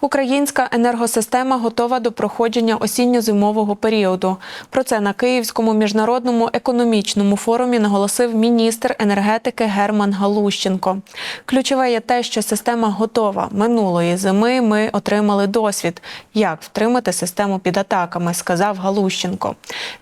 Українська енергосистема готова до проходження осінньо-зимового періоду. Про це на Київському міжнародному економічному форумі наголосив міністр енергетики Герман Галущенко. Ключове є те, що система готова. Минулої зими ми отримали досвід, як втримати систему під атаками, сказав Галущенко.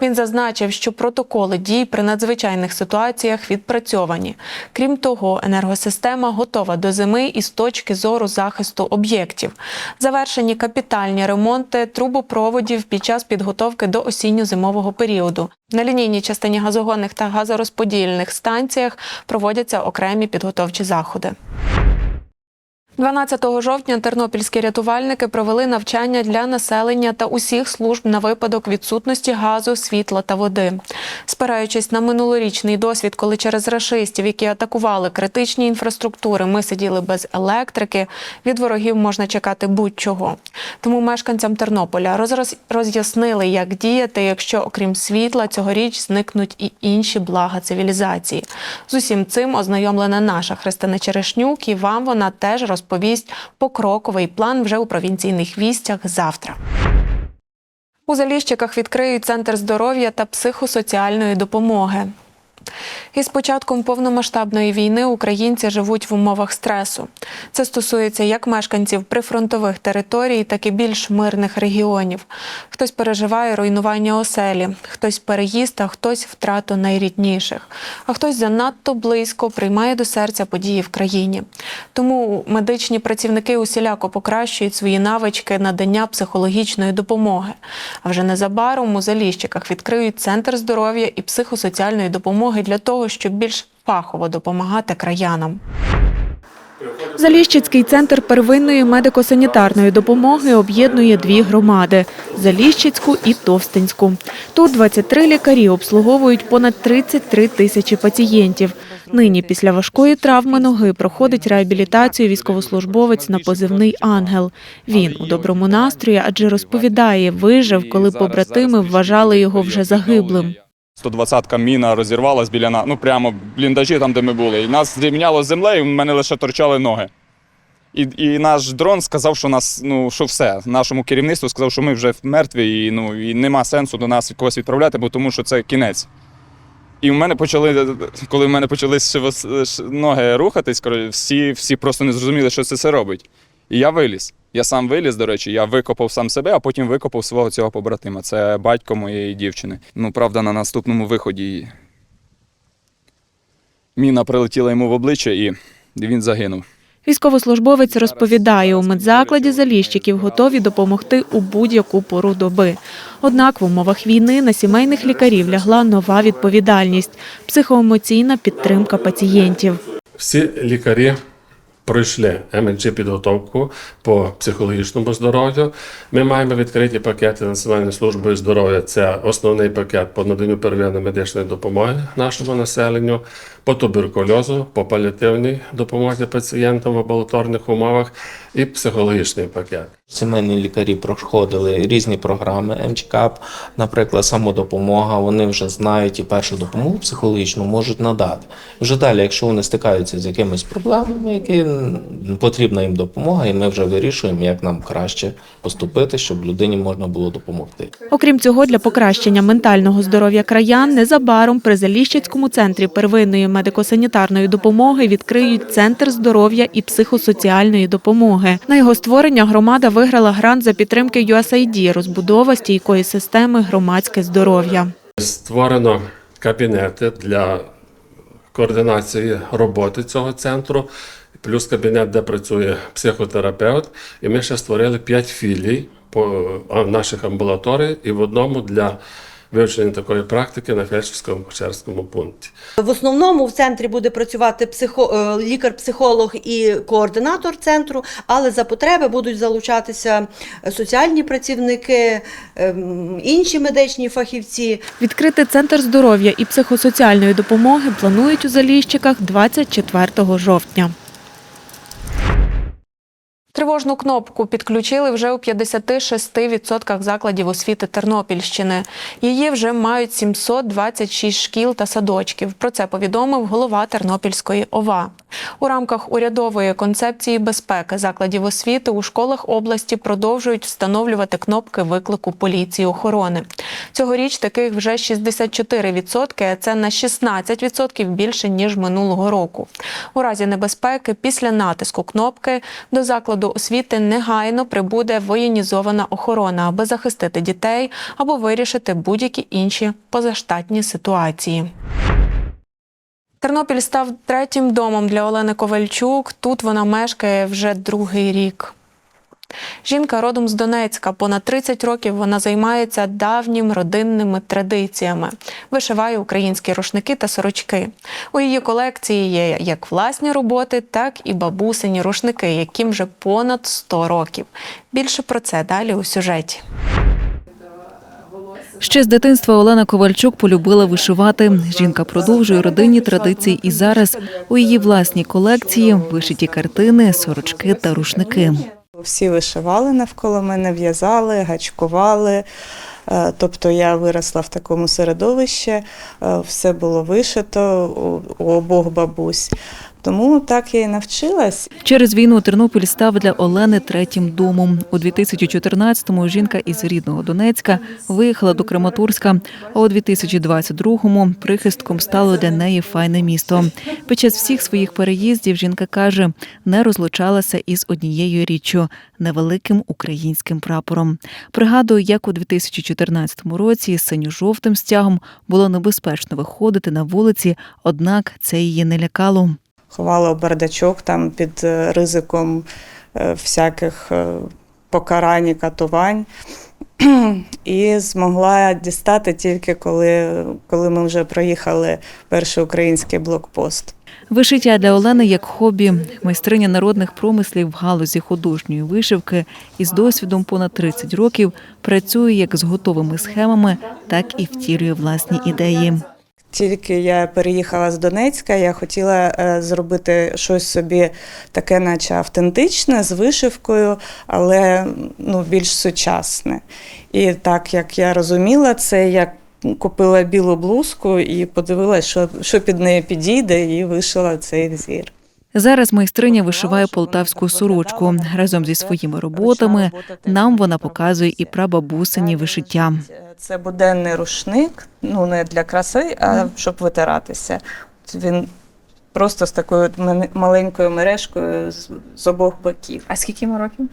Він зазначив, що протоколи дій при надзвичайних ситуаціях відпрацьовані. Крім того, енергосистема готова до зими із точки зору захисту об'єктів. Завершені капітальні ремонти трубопроводів під час підготовки до осінньо-зимового періоду. На лінійній частині газогонних та газорозподільних станціях проводяться окремі підготовчі заходи. 12 жовтня тернопільські рятувальники провели навчання для населення та усіх служб на випадок відсутності газу, світла та води. Спираючись на минулорічний досвід, коли через рашистів, які атакували критичні інфраструктури, ми сиділи без електрики, від ворогів можна чекати будь-чого. Тому мешканцям Тернополя роз'яснили, як діяти, якщо окрім світла цьогоріч зникнуть і інші блага цивілізації. З усім цим ознайомлена наша Христина Черешнюк, і вам вона теж розповість покроковий план вже у провінційних вістях завтра. У Заліщиках відкриють центр здоров'я та психосоціальної допомоги. Із початком повномасштабної війни українці живуть в умовах стресу. Це стосується як мешканців прифронтових територій, так і більш мирних регіонів. Хтось переживає руйнування оселі, хтось переїзд, а хтось втрату найрідніших, а хтось занадто близько приймає до серця події в країні. Тому медичні працівники усіляко покращують свої навички надання психологічної допомоги. А вже незабаром у Заліщиках відкриють центр здоров'я і психосоціальної допомоги для того, щоб більш фахово допомагати краянам. Заліщицький центр первинної медико-санітарної допомоги об'єднує дві громади – Заліщицьку і Товстинську. Тут 23 лікарі обслуговують понад 33 тисячі пацієнтів. Нині після важкої травми ноги проходить реабілітацію військовослужбовець на позивний «Ангел». Він у доброму настрої, адже розповідає, вижив, коли побратими вважали його вже загиблим. 120-ка міна розірвалась біля нас, ну прямо бліндажі там, де ми були. І нас зрівняло з землею, в мене лише торчали ноги. І, і наш дрон сказав, що нас, ну що все. Нашому керівництву сказав, що ми вже мертві, і ну і нема сенсу до нас когось відправляти, бо тому що це кінець. І в мене почали, коли в мене почали ноги рухатись, всі, всі просто не зрозуміли, що це все робить. І я виліз. Я сам виліз, до речі, я викопав сам себе, а потім викопав свого цього побратима. Це батько моєї дівчини. Ну, правда, на наступному виході міна прилетіла йому в обличчя і він загинув. Військовослужбовець розповідає, у медзакладі заліщиків готові допомогти у будь-яку пору доби. Однак в умовах війни на сімейних лікарів лягла нова відповідальність – психоемоційна підтримка пацієнтів. Всі лікарі пройшли МНЧ підготовку по психологічному здоров'ю. Ми маємо відкриті пакети Національної служби здоров'я. Це основний пакет по наданню первинної медичної допомоги нашому населенню, по туберкульозу, по паліативній допомозі пацієнтам в амбулаторних умовах і психологічний пакет. Сімейні лікарі проходили різні програми МЧКАП, наприклад, самодопомога. Вони вже знають і першу допомогу психологічну можуть надати. Вже далі, якщо вони стикаються з якимись проблемами, які потрібна їм допомога, і ми вже вирішуємо, як нам краще поступити, щоб людині можна було допомогти. Окрім цього, для покращення ментального здоров'я краян незабаром при Заліщицькому центрі первинної медико-санітарної допомоги відкриють центр здоров'я і психосоціальної допомоги. На його створення громада виграла грант за підтримки USAID «Розбудова стійкої системи громадське здоров'я». Створено кабінети для координації роботи цього центру, плюс кабінет, де працює психотерапевт. І ми ще створили п'ять філій по наших амбулаторій і в одному для вивчення такої практики на Фельдшерському Печерському пункті. В основному в центрі буде працювати психо, е, лікар-психолог і координатор центру, але за потреби будуть залучатися соціальні працівники, ем, інші медичні фахівці. Відкрити центр здоров'я і психосоціальної допомоги планують у Заліщиках 24 жовтня. Тривожну кнопку підключили вже у 56% закладів освіти Тернопільщини. Її вже мають 726 шкіл та садочків. Про це повідомив голова Тернопільської ОВА. У рамках урядової концепції безпеки закладів освіти у школах області продовжують встановлювати кнопки виклику поліції охорони. Цьогоріч таких вже 64%, а це на 16% більше ніж минулого року. У разі небезпеки після натиску кнопки до закладу освіти негайно прибуде воєнізована охорона, аби захистити дітей або вирішити будь-які інші позаштатні ситуації. Тернопіль став третім домом для Олени Ковальчук. Тут вона мешкає вже другий рік. Жінка родом з Донецька. Понад 30 років вона займається давніми родинними традиціями, вишиває українські рушники та сорочки. У її колекції є як власні роботи, так і бабусині рушники, яким вже понад 100 років. Більше про це далі у сюжеті. Ще з дитинства Олена Ковальчук полюбила вишивати. Жінка продовжує родинні традиції і зараз у її власній колекції вишиті картини, сорочки та рушники. Всі вишивали навколо мене, в'язали, гачкували. Е, Тобто я виросла в такому середовищі, е, все було вишито у, у обох бабусь. Тому так я і навчилась. Через війну Тернопіль став для Олени третім домом. У 2014-му жінка із рідного Донецька виїхала до Краматорська, а у 2022-му прихистком стало для неї файне місто. Під час всіх своїх переїздів жінка каже, не розлучалася із однією річчю невеликим українським прапором. Пригадую, як у 2014 році з синьо-жовтим стягом було небезпечно виходити на вулиці, однак це її не лякало. Ховала бардачок там під е, ризиком е, всяких е, покарань і катувань. І змогла дістати тільки коли, коли ми вже проїхали перший український блокпост. Вишиття для Олени як хобі, майстриня народних промислів в галузі художньої вишивки із досвідом понад 30 років працює як з готовими схемами, так і втілює власні ідеї. Тільки я переїхала з Донецька, я хотіла е, зробити щось собі таке, наче автентичне, з вишивкою, але ну, більш сучасне. І так як я розуміла це, я купила білу блузку і подивилася, що, що під нею підійде, і вишила цей взір. Зараз майстриня вишиває полтавську сорочку. Разом зі своїми роботами нам вона показує і прабабусині вишиття. Це буденний рушник, ну не для краси, а щоб витиратися. Він просто з такою маленькою мережкою з, обох боків. А скільки йому років?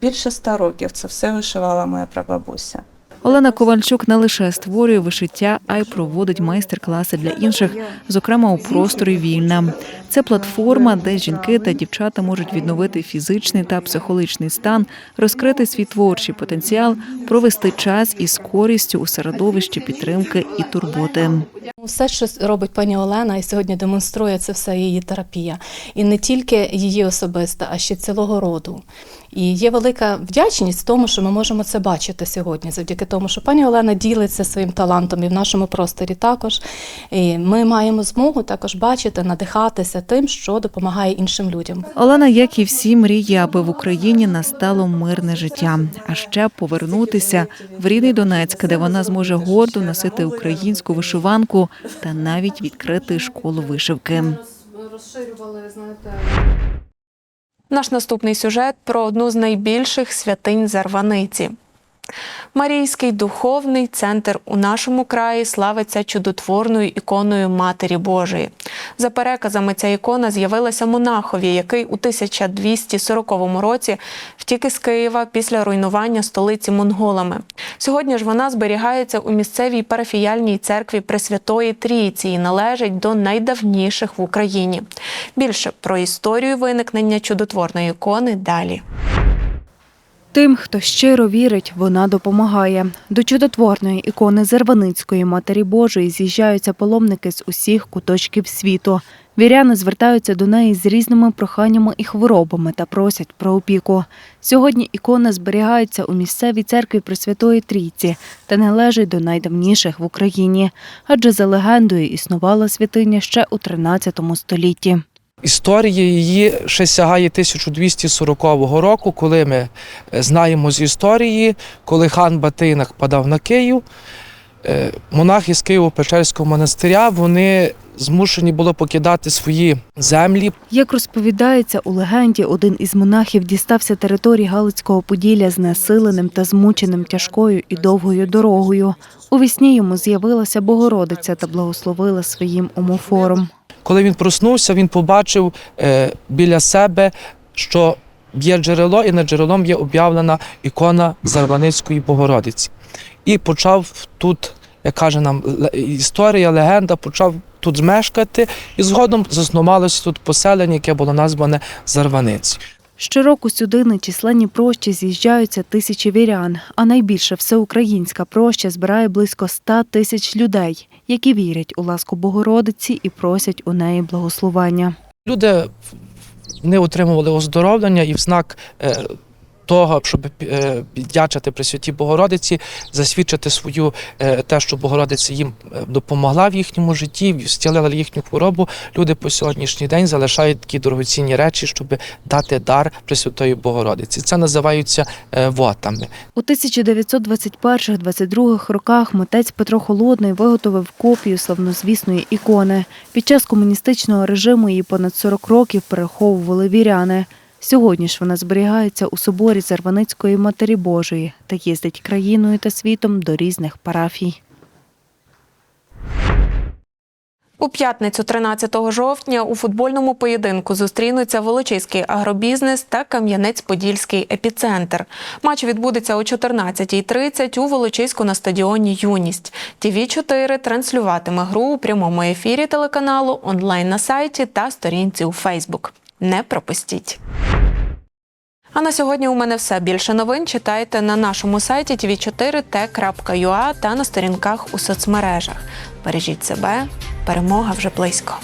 Більше ста років це все вишивала моя прабабуся. Олена Ковальчук не лише створює вишиття, а й проводить майстер-класи для інших, зокрема у просторі вільна. Це платформа, де жінки та дівчата можуть відновити фізичний та психологічний стан, розкрити свій творчий потенціал, провести час із користю у середовищі підтримки і турботи. Все, що робить пані Олена, і сьогодні демонструє це все її терапія. І не тільки її особиста, а ще цілого роду. І є велика вдячність тому, що ми можемо це бачити сьогодні, завдяки тому, що пані Олена ділиться своїм талантом і в нашому просторі також. І ми маємо змогу також бачити, надихатися тим, що допомагає іншим людям. Олена, як і всі, мріє, аби в Україні настало мирне життя, а ще повернутися в рідний Донецьк, де вона зможе гордо носити українську вишиванку та навіть відкрити школу вишивки. Наш наступний сюжет про одну з найбільших святинь Зарваниці. Марійський духовний центр у нашому краї славиться чудотворною іконою Матері Божої. За переказами, ця ікона з'явилася монахові, який у 1240 році втік із Києва після руйнування столиці монголами. Сьогодні ж вона зберігається у місцевій парафіяльній церкві Пресвятої Трійці і належить до найдавніших в Україні. Більше про історію виникнення чудотворної ікони далі. Тим, хто щиро вірить, вона допомагає. До чудотворної ікони Зерваницької Матері Божої з'їжджаються паломники з усіх куточків світу. Віряни звертаються до неї з різними проханнями і хворобами та просять про опіку. Сьогодні ікона зберігається у місцевій церкві Пресвятої Трійці та належить до найдавніших в Україні, адже за легендою існувала святиня ще у 13 столітті. Історія її ще сягає 1240 року, коли ми е, знаємо з історії, коли хан Батий нападав на Київ, е, монахи з Києво-Печерського монастиря вони змушені були покидати свої землі. Як розповідається у легенді, один із монахів дістався території Галицького Поділля знесиленим та змученим тяжкою і довгою дорогою. У вісні йому з'явилася Богородиця та благословила своїм омофором. Коли він проснувся, він побачив е, біля себе, що є джерело, і над джерелом є об'явлена ікона Зарваницької Богородиці. І почав тут, як каже нам історія, легенда, почав тут змешкати, і згодом заснувалося тут поселення, яке було назване Зарваниць. Щороку сюди на численні прощі з'їжджаються тисячі вірян, а найбільше всеукраїнська проща збирає близько 100 тисяч людей, які вірять у ласку Богородиці і просять у неї благословення. Люди не отримували оздоровлення і в знак е, того, щоб е, піддячити Пресвятій Богородиці, засвідчити свою е, те, що Богородиця їм е, допомогла в їхньому житті, зцілила їхню хворобу. Люди по сьогоднішній день залишають такі дорогоцінні речі, щоб дати дар Пресвятої Богородиці. Це називаються вотами. У 1921-22 роках митець Петро Холодний виготовив копію славнозвісної ікони. Під час комуністичного режиму її понад 40 років переховували віряни. Сьогодні ж вона зберігається у соборі Зарваницької Матері Божої та їздить країною та світом до різних парафій. У п'ятницю, 13 жовтня, у футбольному поєдинку зустрінуться Волочиський агробізнес та Кам'янець-Подільський епіцентр. Матч відбудеться о 14.30 у Волочиську на стадіоні Юність. ТВ 4 транслюватиме гру у прямому ефірі телеканалу онлайн на сайті та сторінці у Фейсбук. Не пропустіть. А на сьогодні у мене все. Більше новин читайте на нашому сайті tv4t.ua та на сторінках у соцмережах. Бережіть себе, перемога вже близько.